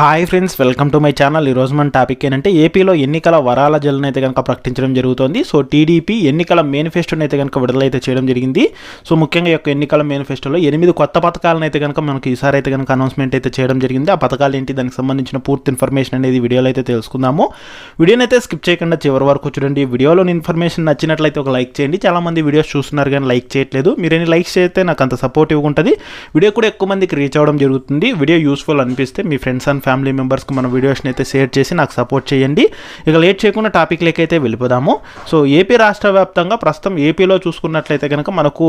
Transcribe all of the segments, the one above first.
Hi friends welcome to my channel. ఈరోజు మన topic ఏంటంటే ఏపీలో ఎన్నికల వరాల జల్లను అయితే కనుక ప్రకటించడం జరుగుతోంది. సో టీడీపీ ఎన్నికల మేనిఫెస్టోని అయితే కనుక విడుదలైతే చేయడం జరిగింది. సో ముఖ్యంగా యొక్క ఎన్నికల మేనిఫెస్టోలో ఎనిమిది కొత్త పథకాలను అయితే కనుక మనకి ఈసారి అయితే కనుక అనౌన్స్మెంట్ అయితే చేయడం జరిగింది. ఆ పథకాలు ఏంటి దానికి సంబంధించిన పూర్తి ఇన్ఫర్మేషన్ అనేది వీడియోలో అయితే తెలుసుకుందాము. వీడియోని అయితే స్కిప్ చేయకుండా చివరి వరకు చూడండి. వీడియోలోని ఇన్ఫర్మేషన్ నచ్చినట్లయితే ఒక లైక్ చేయండి. చాలా మంది వీడియోస్ చూస్తున్నారు కానీ లైక్ చేయట్లేదు. మీరు ఎన్ని లైక్స్ చేస్తే నాకు అంత సపోర్టివ్గా ఉంటుంది వీడియో కూడా ఎక్కువ మందికి రీచ్ అవ్వడం జరుగుతుంది. వీడియో యూస్ఫుల్ అనిపిస్తే మీ ఫ్రెండ్స్ అండ్ ఫ్యామిలీ మెంబర్స్కి మన వీడియోస్ని అయితే షేర్ చేసి నాకు సపోర్ట్ చేయండి. ఇక లేట్ చేయకుండా టాపిక్ అయితే వెళ్ళిపోదాము. సో ఏపీ రాష్ట్ర వ్యాప్తంగా ప్రస్తుతం ఏపీలో చూసుకున్నట్లయితే కనుక మనకు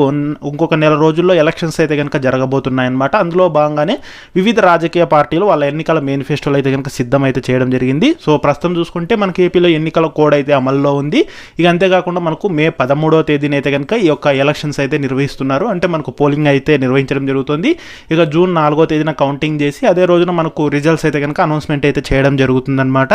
ఇంకొక నెల రోజుల్లో ఎలక్షన్స్ అయితే కనుక జరగబోతున్నాయన్నమాట. అందులో భాగంగానే వివిధ రాజకీయ పార్టీలు వాళ్ళ ఎన్నికల మేనిఫెస్టోలు అయితే కనుక సిద్ధం అయితే చేయడం జరిగింది. సో ప్రస్తుతం చూసుకుంటే మనకి ఏపీలో ఎన్నికల కోడ్ అయితే అమల్లో ఉంది. ఇక అంతేకాకుండా మనకు మే పదమూడవ తేదీన అయితే కనుక ఈ యొక్క ఎలక్షన్స్ అయితే నిర్వహిస్తున్నారు. అంటే మనకు పోలింగ్ అయితే నిర్వహించడం జరుగుతుంది. ఇక జూన్ నాలుగో తేదీన కౌంటింగ్ చేసి అదే రోజున మనకు రిజల్ట్స్ అయితే కనుక అనౌన్స్మెంట్ అయితే చేయడం జరుగుతుందన్నమాట.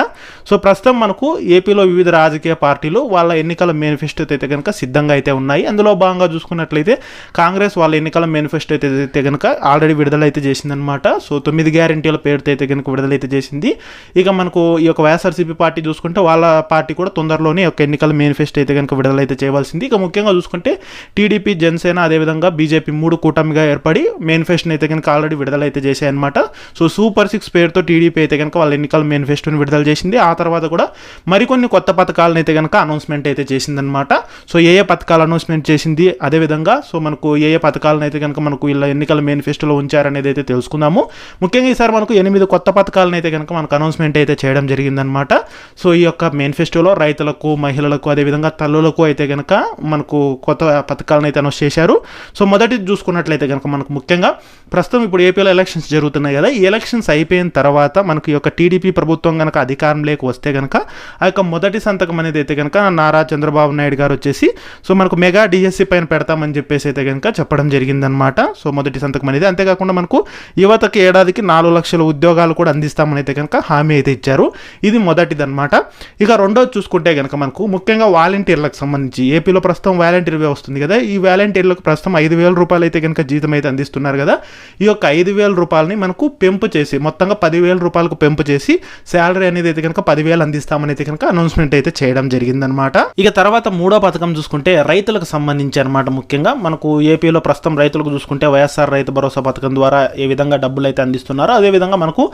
సో ప్రస్తుతం మనకు ఏపీలో వివిధ రాజకీయ పార్టీలు వాళ్ళ ఎన్నికల మేనిఫెస్టో అయితే కనుక సిద్ధంగా అయితే ఉన్నాయి. అందులో భాగంగా చూసుకున్నట్లయితే కాంగ్రెస్ వాళ్ళ ఎన్నికల మేనిఫెస్టో అయితే కనుక ఆల్రెడీ విడుదలైతే చేసిందనమాట సో తొమ్మిది గ్యారంటీల పేరుతో అయితే కనుక విడుదలైతే చేసింది. ఇక మనకు ఈ యొక్క వైఎస్ఆర్సీపీ పార్టీ చూసుకుంటే వాళ్ళ పార్టీ కూడా తొందరలోనే ఒక యొక్క ఎన్నికల మేనిఫెస్టో అయితే కనుక విడుదలైతే చేయవలసింది. ఇక ముఖ్యంగా చూసుకుంటే టీడీపీ జనసేన అదేవిధంగా బీజేపీ మూడు కూటమిగా ఏర్పడి మేనిఫెస్టోని అయితే కనుక ఆల్రెడీ విడుదలైతే చేశాయన్నమాట. సో సూపర్ సిక్స్ పేరుతో టీడీపీ అయితే కనుక వాళ్ళ ఎన్నికల మేనిఫెస్టోని విడుదల చేసింది. ఆ తర్వాత కూడా మరికొన్ని కొత్త పథకాలను అయితే కనుక అనౌన్స్మెంట్ అయితే చేసిందనమాట సో ఏ ఏ పథకాలు అనౌన్స్మెంట్ చేసింది అదేవిధంగా సో మనకు ఏ ఏ పథకాలను అయితే కనుక మనకు ఇలా ఎన్నికల మేనిఫెస్టోలో ఉంచారనేది అయితే తెలుసుకుందాము. ముఖ్యంగా ఈసారి మనకు ఎనిమిది కొత్త పథకాలను అయితే కనుక మనకు అనౌన్స్మెంట్ అయితే చేయడం జరిగిందనమాట సో ఈ యొక్క మేనిఫెస్టోలో రైతులకు మహిళలకు అదేవిధంగా తల్లులకు అయితే కనుక మనకు కొత్త పథకాలను అయితే అనౌన్స్ చేశారు. సో మొదటి చూసుకున్నట్లయితే కనుక మనకు ముఖ్యంగా ప్రస్తుతం ఇప్పుడు ఏపీలో ఎలక్షన్స్ జరుగుతున్నాయి కదా. ఈ ఎలక్షన్స్ అయిపోయిన తర్వాత తర్వాత ఈ యొక్క టీడీపీ ప్రభుత్వం కనుక అధికారంలోకి వస్తే కనుక ఆ యొక్క మొదటి సంతకం అనేది అయితే కనుక నారా చంద్రబాబు నాయుడు గారు వచ్చేసి సో మనకు మెగా డిఎస్సి పైన పెడతామని చెప్పేసి అయితే కనుక చెప్పడం జరిగిందనమాట సో మొదటి సంతకం అనేది. అంతేకాకుండా మనకు యువతకి ఏడాదికి నాలుగు లక్షల ఉద్యోగాలు కూడా అందిస్తామని అయితే కనుక హామీ అయితే ఇచ్చారు. ఇది మొదటిదన్నమాట. ఇక రెండోది చూసుకుంటే కనుక మనకు ముఖ్యంగా వాలంటీర్లకు సంబంధించి ఏపీలో ప్రస్తుతం వాలంటీర్ వస్తుంది కదా ఈ వాలంటీర్లకు ప్రస్తుతం ఐదు వేల రూపాయలు అయితే కనుక జీతం అయితే అందిస్తున్నారు కదా ఈ యొక్క ఐదు వేల రూపాయలని మనకు పెంపు చేసి మొత్తంగా పదివేల రూపాయలకు పెంపు చేసి శాలరీ అనేది అయితే కనుక పదివేలు అందిస్తామని అయితే కనుక అనౌన్స్మెంట్ అయితే చేయడం జరిగిందనమాట ఇక తర్వాత మూడో పథకం చూసుకుంటే రైతులకు సంబంధించి అనమాట ముఖ్యంగా. మనకు ఏపీలో ప్రస్తుతం రైతులకు చూసుకుంటే వైఎస్ఆర్ రైతు భరోసా పథకం ద్వారా ఏ విధంగా డబ్బులు అయితే అందిస్తున్నారో అదేవిధంగా మనకు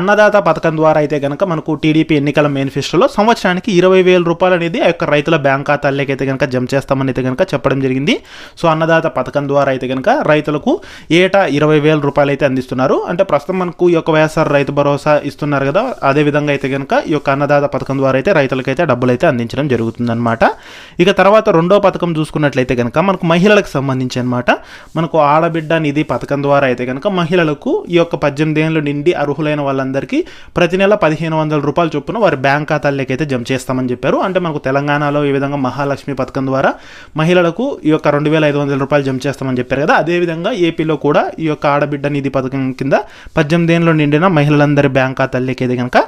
అన్నదాత పథకం ద్వారా అయితే కనుక మనకు టీడీపీ ఎన్నికల మేనిఫెస్టోలో సంవత్సరానికి ఇరవై వేల రూపాయలు అనేది ఆ యొక్క రైతుల బ్యాంక్ ఖాతాల్లోకి అయితే కనుక జమ చేస్తామని అయితే కనుక చెప్పడం జరిగింది. సో అన్నదాత పథకం ద్వారా అయితే కనుక రైతులకు ఏటా ఇరవై వేల రూపాయలు అయితే అందిస్తున్నారు. అంటే ప్రస్తుతం మనకు ఈ యొక్క వైఎస్ఆర్ రైతు భరోసా ఇస్తున్నారు కదా అదే విధంగా అయితే కనుక ఈ యొక్క అన్నదాత పథకం ద్వారా అయితే రైతులకైతే డబ్బులు అయితే అందించడం జరుగుతుందన్నమాట. ఇక తర్వాత రెండో పథకం చూసుకున్నట్లయితే కనుక మనకు మహిళలకు సంబంధించి అనమాట మనకు ఆడబిడ్డ నిధి పథకం ద్వారా అయితే కనుక మహిళలకు ఈ యొక్క పద్దెనిమిది ఏళ్ళు నిండి అర్హులైన వాళ్ళందరికీ ప్రతి నెల పదిహేను వందల రూపాయలు చొప్పున వారి బ్యాంక్ ఖాతాల్లోకి అయితే జమ చేస్తామని చెప్పారు. అంటే మనకు తెలంగాణలో ఈ విధంగా మహాలక్ష్మి పథకం ద్వారా మహిళలకు ఈ యొక్క రెండు వేల ఐదు వందల రూపాయలు జమ చేస్తామని చెప్పారు కదా అదేవిధంగా ఏపీలో కూడా ఈ యొక్క ఆడబిడ్డ నిధి పథకం కింద పద్దెనిమిది ఏళ్ళు నిండిన వాళ్ళందరి బ్యాంక్ ఖాతాల్లోకి అయితే కనుక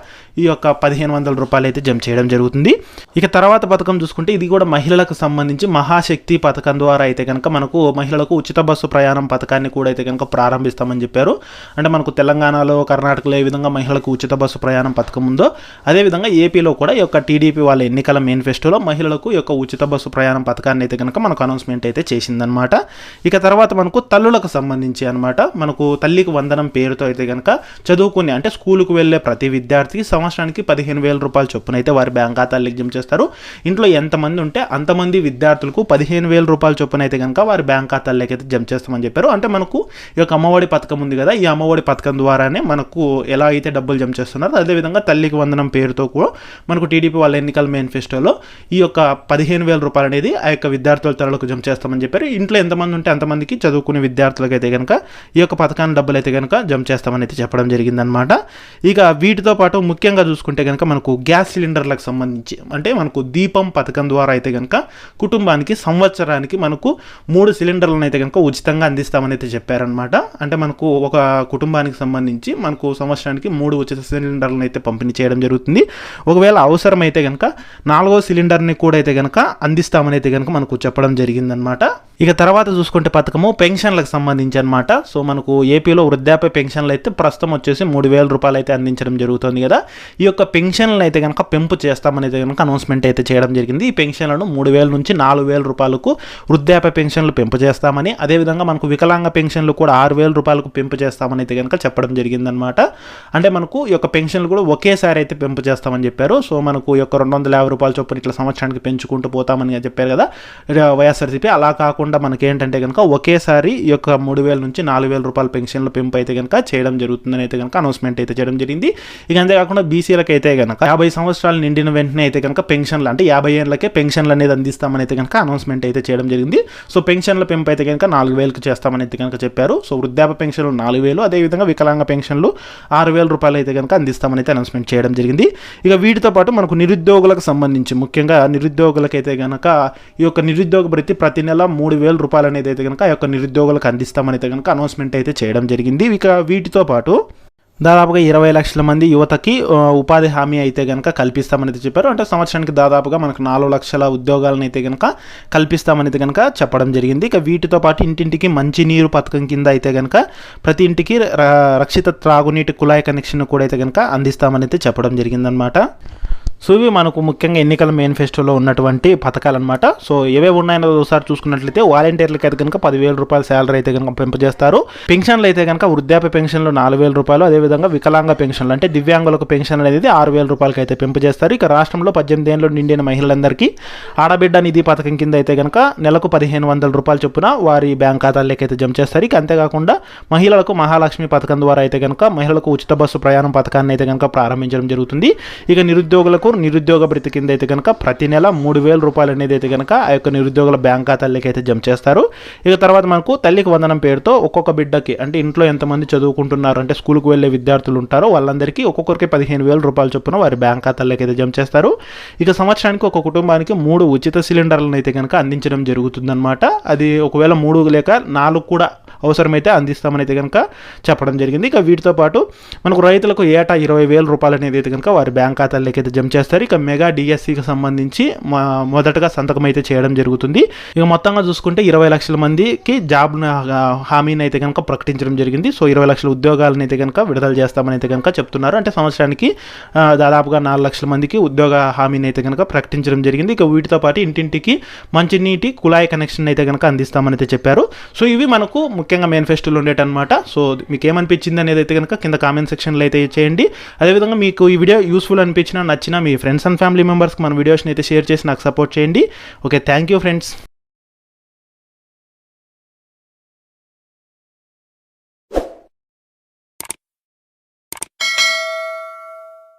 ఈ యొక్క పదిహేను వందల రూపాయలు అయితే జమ చేయడం జరుగుతుంది. ఇక తర్వాత పథకం చూసుకుంటే ఇది కూడా మహిళలకు సంబంధించి మహాశక్తి పథకం ద్వారా అయితే కనుక మనకు మహిళలకు ఉచిత బస్సు ప్రయాణం పథకాన్ని కూడా అయితే కనుక ప్రారంభిస్తామని చెప్పారు. అంటే మనకు తెలంగాణలో కర్ణాటకలో ఏ విధంగా మహిళలకు ఉచిత బస్సు ప్రయాణం పథకం ఉందో అదేవిధంగా ఏపీలో కూడా ఈ యొక్క టీడీపీ వాళ్ళ ఎన్నికల మేనిఫెస్టోలో మహిళలకు ఈ యొక్క ఉచిత బస్సు ప్రయాణం పథకాన్ని అయితే కనుక మనకు అనౌన్స్మెంట్ అయితే చేసిందనమాట ఇక తర్వాత మనకు తల్లులకు సంబంధించి అనమాట మనకు తల్లికి వందనం పేరుతో అయితే కనుక చదువుకునే అంటే స్కూల్కు వెళ్ళే ప్రతి విద్యార్థికి సంవత్సరానికి పదిహేను వేల రూపాయల చొప్పున అయితే వారి బ్యాంక్ ఖాతాలకు జమ చేస్తారు. ఇంట్లో ఎంతమంది ఉంటే అంతమంది విద్యార్థులకు పదిహేను వేల రూపాయల చొప్పున అయితే కనుక వారి బ్యాంక్ ఖాతాల్లోకి అయితే జమ చేస్తామని చెప్పారు. అంటే మనకు ఈ యొక్క అమ్మఒడి పథకం ఉంది కదా ఈ అమ్మఒడి పథకం ద్వారానే మనకు ఎలా అయితే డబ్బులు జమ చేస్తున్నారో అదేవిధంగా తల్లికి వందనం పేరుతో కూడా మనకు టీడీపీ వాళ్ళ ఎన్నికల మేనిఫెస్టోలో ఈ యొక్క పదిహేను వేల రూపాయలు అనేది ఆ యొక్క విద్యార్థుల తరలకు జమ చేస్తామని చెప్పారు. ఇంట్లో ఎంతమంది ఉంటే అంతమందికి చదువుకునే విద్యార్థులకు అయితే కనుక ఈ యొక్క పథకాన్ని డబ్బులు అయితే కనుక జమ చేస్తామని అయితే చెప్పడం జరిగిందనమాట ఇక వీటితో పాటు ముఖ్యంగా చూసుకుంటే కనుక మనకు గ్యాస్ సిలిండర్లకు సంబంధించి అంటే మనకు దీపం పథకం ద్వారా అయితే కనుక కుటుంబానికి సంవత్సరానికి మనకు మూడు సిలిండర్లను అయితే కనుక ఉచితంగా అందిస్తామని అయితే చెప్పారనమాట. అంటే మనకు ఒక కుటుంబానికి సంబంధించి మనకు సంవత్సరానికి మూడు ఉచిత సిలిండర్లను అయితే పంపిణీ చేయడం జరుగుతుంది. ఒకవేళ అవసరమైతే కనుక నాలుగో సిలిండర్ని కూడా అయితే కనుక అందిస్తామని అయితే కనుక మనకు చెప్పడం జరిగిందనమాట. ఇక తర్వాత చూసుకుంటే పథకము పెన్షన్లకు సంబంధించి అనమాట. సో మనకు ఏపీలో వృద్ధాప్య పెన్షన్లు అయితే ప్రస్తుతం వచ్చేసి మూడు వేల వేల రూపాయలు అయితే అందించడం జరుగుతుంది కదా. ఈ యొక్క పెన్షన్లను అయితే కనుక పెంపు చేస్తామనేది కనుక అనౌన్స్మెంట్ అయితే చేయడం జరిగింది. ఈ పెన్షన్లను మూడు వేల నుంచి నాలుగు వేల రూపాయలకు వృద్ధాప్య పెన్షన్లు పెంపు చేస్తామని అదేవిధంగా మనకు వికలాంగ పెన్షన్లు కూడా ఆరు వేల రూపాయలకు పెంపు చేస్తామని అయితే కనుక చెప్పడం జరిగిందనమాట అంటే మనకు ఈ యొక్క పెన్షన్లు కూడా ఒకేసారి అయితే పెంపు చేస్తామని చెప్పారు. సో మనకు ఈ యొక్క రెండు వందల యాభై రూపాయల చొప్పున ఇట్లా సంవత్సరానికి పెంచుకుంటూ పోతామని చెప్పారు కదా వైఎస్ఆర్సీపీ. అలా కాకుండా మనకి ఏంటంటే కనుక ఒకేసారి ఈ యొక్క మూడు వేల నుంచి నాలుగు వేల రూపాయల పెన్షన్ల పెంపు అయితే కనుక చేయడం జరుగుతుందని అయితే కనుక అనౌన్స్మెంట్ అయితే చేయడం జరిగింది. ఇక అంతేకాకుండా బీసీలకు అయితే కనుక యాభై సంవత్సరాలు నిండిన వెంటనే అయితే కనుక పెన్షన్లు అంటే యాభై ఏళ్ళకే పెన్షన్లు అనేది అందిస్తామని అయితే కనుక అనౌన్స్మెంట్ అయితే చేయడం జరిగింది. సో పెన్షన్ల పెంపు అయితే కనుక నాలుగు వేలకు చేస్తామని అయితే కనుక చెప్పారు. సో వృద్ధాప్య పెన్షన్లు నాలుగు వేలు అదేవిధంగా వికలాంగ పెన్షన్లు ఆరు వేల రూపాయలు అయితే కనుక అందిస్తామని అయితే అనౌన్స్మెంట్ చేయడం జరిగింది. ఇక వీటితో పాటు మనకు నిరుద్యోగులకు సంబంధించి ముఖ్యంగా నిరుద్యోగులకైతే కనుక ఈ యొక్క నిరుద్యోగ భృతి ప్రతి నెల మూడు వేల రూపాయలు అనేది అయితే కనుక ఆ యొక్క నిరుద్యోగులకు అందిస్తామని అయితే కనుక అనౌన్స్మెంట్ అయితే చేయడం జరిగింది. ఇక వీటితో పాటు దాదాపుగా ఇరవై లక్షల మంది యువతకి ఉపాధి హామీ అయితే కనుక కల్పిస్తామనేది చెప్పారు. అంటే సంవత్సరానికి దాదాపుగా మనకు నాలుగు లక్షల ఉద్యోగాలను అయితే కనుక కల్పిస్తామనేది కనుక చెప్పడం జరిగింది. ఇక వీటితో పాటు ఇంటింటికి మంచినీరు పథకం కింద అయితే కనుక ప్రతి ఇంటికి ర- రక్షిత త్రాగునీటి కుళాయి కనెక్షన్ కూడా అయితే కనుక అందిస్తామనేది చెప్పడం జరిగిందనమాట సో ఇవి మనకు ముఖ్యంగా ఎన్నికల మేనిఫెస్టోలో ఉన్నటువంటి పథకాలు అనమాట సో ఏవేవి ఉన్నాయో ఒకసారి చూసుకున్నట్లయితే వాలంటీర్లకి అయితే కనుక పదివేల రూపాయల శాలరీ అయితే కనుక పెంపజేస్తారు పెన్షన్లు అయితే కనుక వృద్ధాప్య పెన్షన్లు నాలుగు వేల రూపాయలు అదేవిధంగా వికలాంగ పెన్షన్లు అంటే దివ్యాంగులకు పెన్షన్ అనేది ఆరు వేల రూపాయలకి అయితే పెంపజేస్తారు ఇక రాష్ట్రంలో పద్దెనిమిది ఏళ్ళు నిండిన మహిళలందరికీ ఆడబిడ్డ నిధి పథకం కింద అయితే కనుక నెలకు పదిహేను వందల రూపాయలు చొప్పున వారి బ్యాంక్ ఖాతాల్లోకి అయితే జమ చేస్తారు. ఇక అంతేకాకుండా మహిళలకు మహాలక్ష్మి పథకం ద్వారా అయితే కనుక మహిళలకు ఉచిత బస్సు ప్రయాణం పథకాన్ని అయితే కనుక ప్రారంభించడం జరుగుతుంది. ఇక నిరుద్యోగులకు నిరుద్యోగ భృతి కింద అయితే కనుక ప్రతి నెల మూడు వేల రూపాయలు అనేది అయితే కనుక ఆ యొక్క నిరుద్యోగుల బ్యాంక్ ఖాతాలకి అయితే జమ చేస్తారు. ఇక తర్వాత మనకు తల్లికి వందనం పేరుతో ఒక్కొక్క బిడ్డకి అంటే ఇంట్లో ఎంతమంది చదువుకుంటున్నారు అంటే స్కూల్కి వెళ్ళే విద్యార్థులు ఉంటారో వాళ్ళందరికీ ఒక్కొక్కరికి పదిహేను వేల రూపాయల చొప్పున వారి బ్యాంక్ ఖాతాలకి అయితే జమ చేస్తారు. ఇక సంవత్సరానికి ఒక కుటుంబానికి మూడు ఉచిత సిలిండర్లను అయితే కనుక అందించడం జరుగుతుందన్నమాట. అది ఒకవేళ మూడు లేక నాలుగు కూడా అవసరమైతే అందిస్తామని అయితే కనుక చెప్పడం జరిగింది. ఇక వీటితో పాటు మనకు రైతులకు ఏటా ఇరవై వేల రూపాయలు అనేది అయితే కనుక వారి బ్యాంక్ ఖాతాలకి అయితే జమ చేస్తారు. ఇక మెగా డిఎస్సికి సంబంధించి మొదటగా సంతకం అయితే చేయడం జరుగుతుంది. ఇక మొత్తంగా చూసుకుంటే ఇరవై లక్షల మందికి జాబ్ హామీని అయితే కనుక ప్రకటించడం జరిగింది. సో ఇరవై లక్షల ఉద్యోగాలను అయితే కనుక విడుదల చేస్తామని అయితే కనుక చెప్తున్నారు. అంటే సంవత్సరానికి దాదాపుగా నాలుగు లక్షల మందికి ఉద్యోగ హామీని అయితే కనుక ప్రకటించడం జరిగింది. ఇక వీటితో పాటు ఇంటింటికి మంచినీటి కుళాయి కనెక్షన్ అయితే కనుక అందిస్తామని అయితే చెప్పారు. సో ఇవి మనకు ముఖ్యంగా మేనిఫెస్టోలో ఉండేటన్నమాట. సో మీకు ఏమనిపించింది అనేది అయితే కనుక కింద కామెంట్ సెక్షన్లో అయితే చేయండి. అదేవిధంగా మీకు ఈ వీడియో యూస్ఫుల్ అనిపించినా నచ్చినా మీ ఫ్రెండ్స్ అండ్ ఫ్యామిలీ మెంబర్స్కి మన వీడియోస్ని అయితే షేర్ చేసి నాకు సపోర్ట్ చేయండి. Okay thank you friends